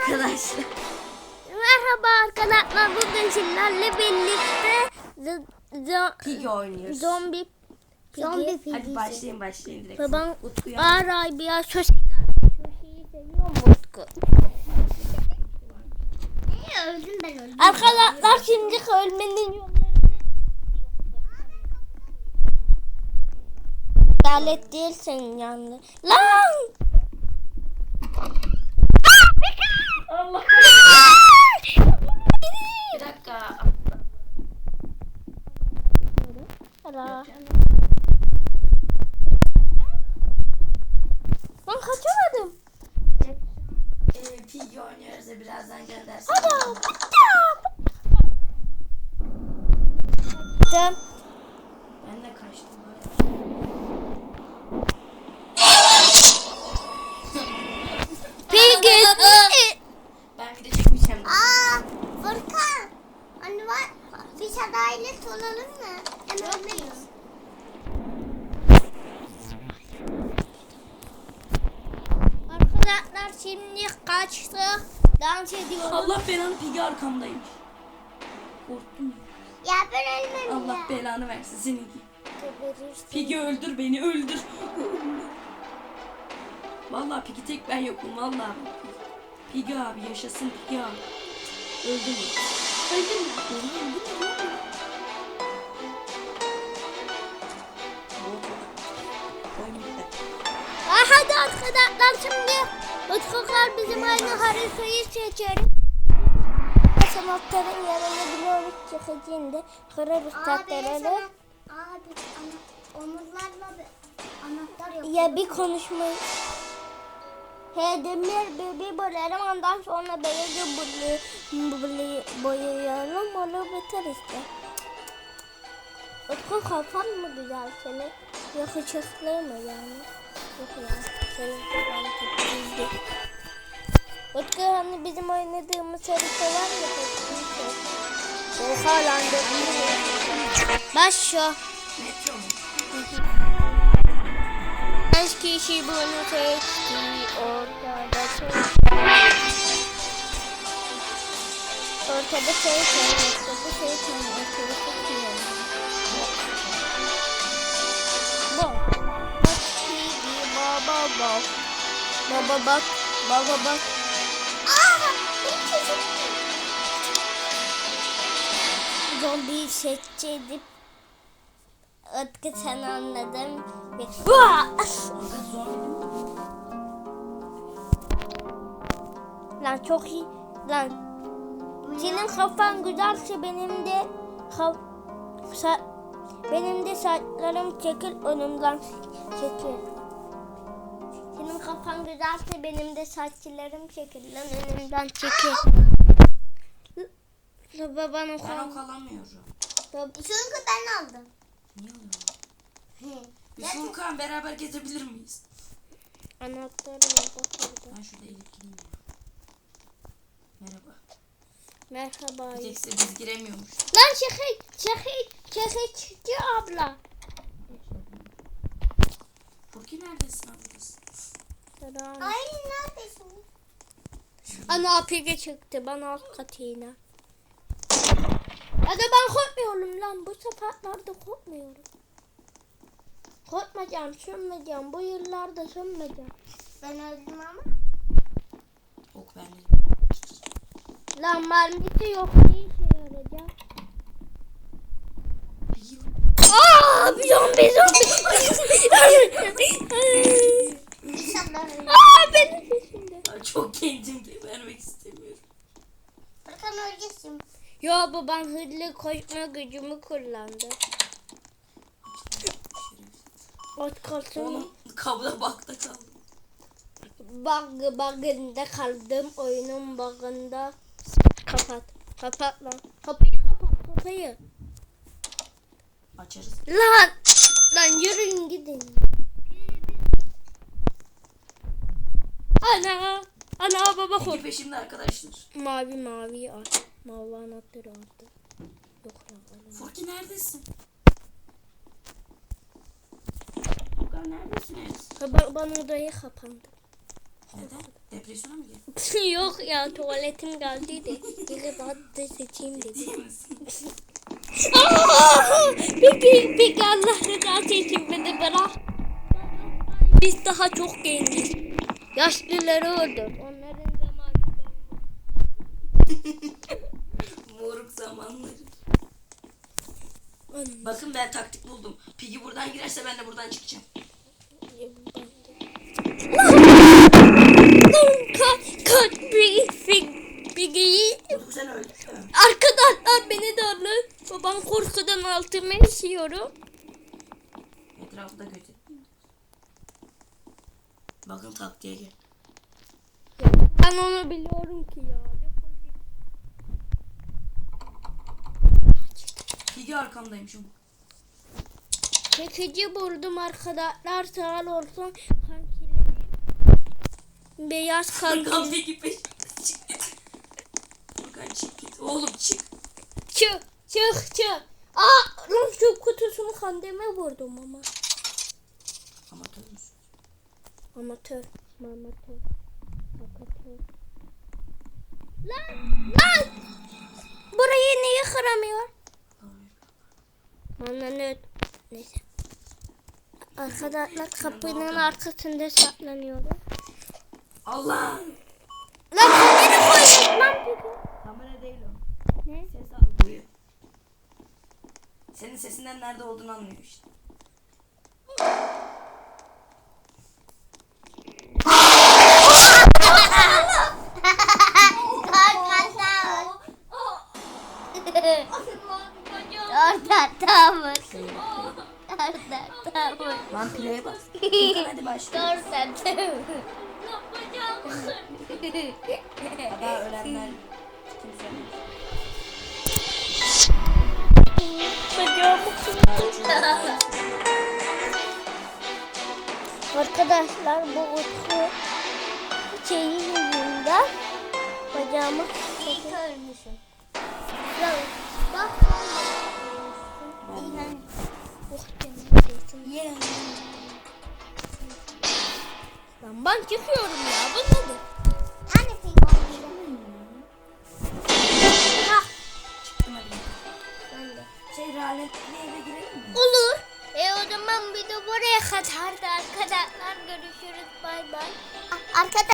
Arkadaşlar. Merhaba arkadaşlar. Bugün sizlerle birlikte z- zo- Pig oynuyoruz. zombi zombi Hadi başlayın başlayın direkt. Babam Utku'ya. Aray bir şoş Şoşiyi seviyor mu Utku? öldüm ben öldüm. Arkadaşlar şimdi ölmenin yollarını Lalet değilsin yandı. Lan! Allah. Bir dakika. Ara. Ben kaçamadım. Ee, Da birazdan göndersin. Gittim. Ben de kaçtım. Piggy. Ben çekmeyeceğim. Aa Furkan. Anne var. Bir adalet olalım mı? Hem ölmeyiz. Arkadaşlar şimdi kaçtı. Dans ediyoruz. Allah belanı Pig'i arkamdaymış. Korktum. Ya ben ölmem Allah ya. belanı versin seninki. Geberirsin. Pig'i öldür beni öldür. Vallahi Pig'i tek ben yokum vallahi. Pig'i abi yaşasın Pig'i abi. Öldü mü? Öldü mü? Öldü mü? Bitti. Aa, hadi arkadaşlar şimdi Utkular bizim aynı haritayı seçelim. Sanatların yanına biliyoruz çıkacağında kırarız sana. Abi ana, omuzlarla anahtar yapıyor. Ya bir konuşmayı. He demir bebi boyarım ondan sonra beyazı boyayalım onu biter işte. Utku kafan mı güzel senin? Islıyor mu yani? Yok ya. Senin çok düzdü. Utku hani bizim oynadığımız harita var ya. Oha lan. Metro mu? Kaç kişi bunu seçti ortada şey. Ortada şey şey ortada şey şey ortada şey şey. Bak şimdi baba bak. Baba bak. Baba bak. Aa. Zombiyi sen. Vaa! Orada zombi değil mi? Lan çok iyi. Lan senin kafan güzelse benim de kaf sa benim de saçlarım çekil önümden çekil. Senin kafan güzelse benim de saçlarım çekil lan önümden çekil. L- Babanın Ben kafan. ok alamıyorum. Çünkü ben aldım. Niye. Biz Furkan beraber gezebilir miyiz? Anahtarı var bak orada. Ben şurada eğilip gideyim ya. Merhaba. Merhaba. Size biz giremiyormuş. Lan çekil, çekil, çekil abla. Furki neredesin ablasın? Selam. Ay neredesin? Ana apige çıktı bana alt katına. Hadi ben korkmuyorum lan bu seferlerde korkmuyorum. Korkmayacağım, sönmeyeceğim. Bu yıllarda sönmeyeceğim. Ben öldüm ama. Ok bende. Lan mermisi yok ne işe yarayacak? Aaa bir zombi zombi. Aa benim peşimde. çok gencim gebermek istemiyorum. Furkan öleceksin. Yo bu ben hızlı koşma gücümü kullandı. Ot kalsın. Oğlum kabla bakta kaldım. Bug bug'ında kaldım. Oyunun bug'ında. Kapat. Kapat lan. Kapıyı kapat. Kapıyı. Açarız. Lan. Lan yürüyün gidin. Ana. Ana baba Peki kork. peşimde arkadaşlar. Mavi mavi al. Mavi anahtarı aldı. Yok lan. Furki neredesin? Furkan neredesiniz? Ben, ben odaya kapandım. Neden? Depresyona mı girdin? Yok ya tuvaletim geldi de. Bir daha da seçeyim dedim. Peki, peki Allah rızası için beni bırak. Biz daha çok genciz. Yaşlıları öldür. Onların zamanı Moruk zamanları. Bakın ben taktik buldum. Piggy buradan girerse ben de buradan çıkacağım. Kaç, kaç bir Piggy'yi Moruk sen öldün mü? Arkadaşlar beni de alın. Babam korkudan altıma işiyorum. Etrafı da götür. Bakın taktiğe gel. Ben onu biliyorum ki ya. Piggy arkamdaymışım. Çekici buldum arkadaşlar sağ olsun kankilerim. Beyaz kankilerim. Furkan çık git. Oğlum çık. Çık çık çık. Aa lan şu kutusunu kandeme vurdum ama. Amatör müsün? Amatör. Amatör. Amatör. Lan lan. Burayı niye kıramıyor? Bana ne? Neyse. Arkadaşlar kapının arkasında saklanıyorum. Allah! Lan kamera koyduk lan peki. Kamera değil o. Ne? Ses algılıyor. Senin sesinden nerede olduğunu anlıyor işte. Lan play'e bas. Furkan hadi başla. Orada tavır. Daha ölenler kimse. Arkadaşlar bu utku şeyin yüzünden bacağımı İyi ki ölmüşüm. Bak. Lan ben çıkıyorum ya bu nedir? Hani pingüin? Çıktım hadi. Ben de. Şey lanetli eve girelim mi? Olur. E o zaman bir de buraya kadar da arkadaşlar görüşürüz bay bay. Arkadaşlar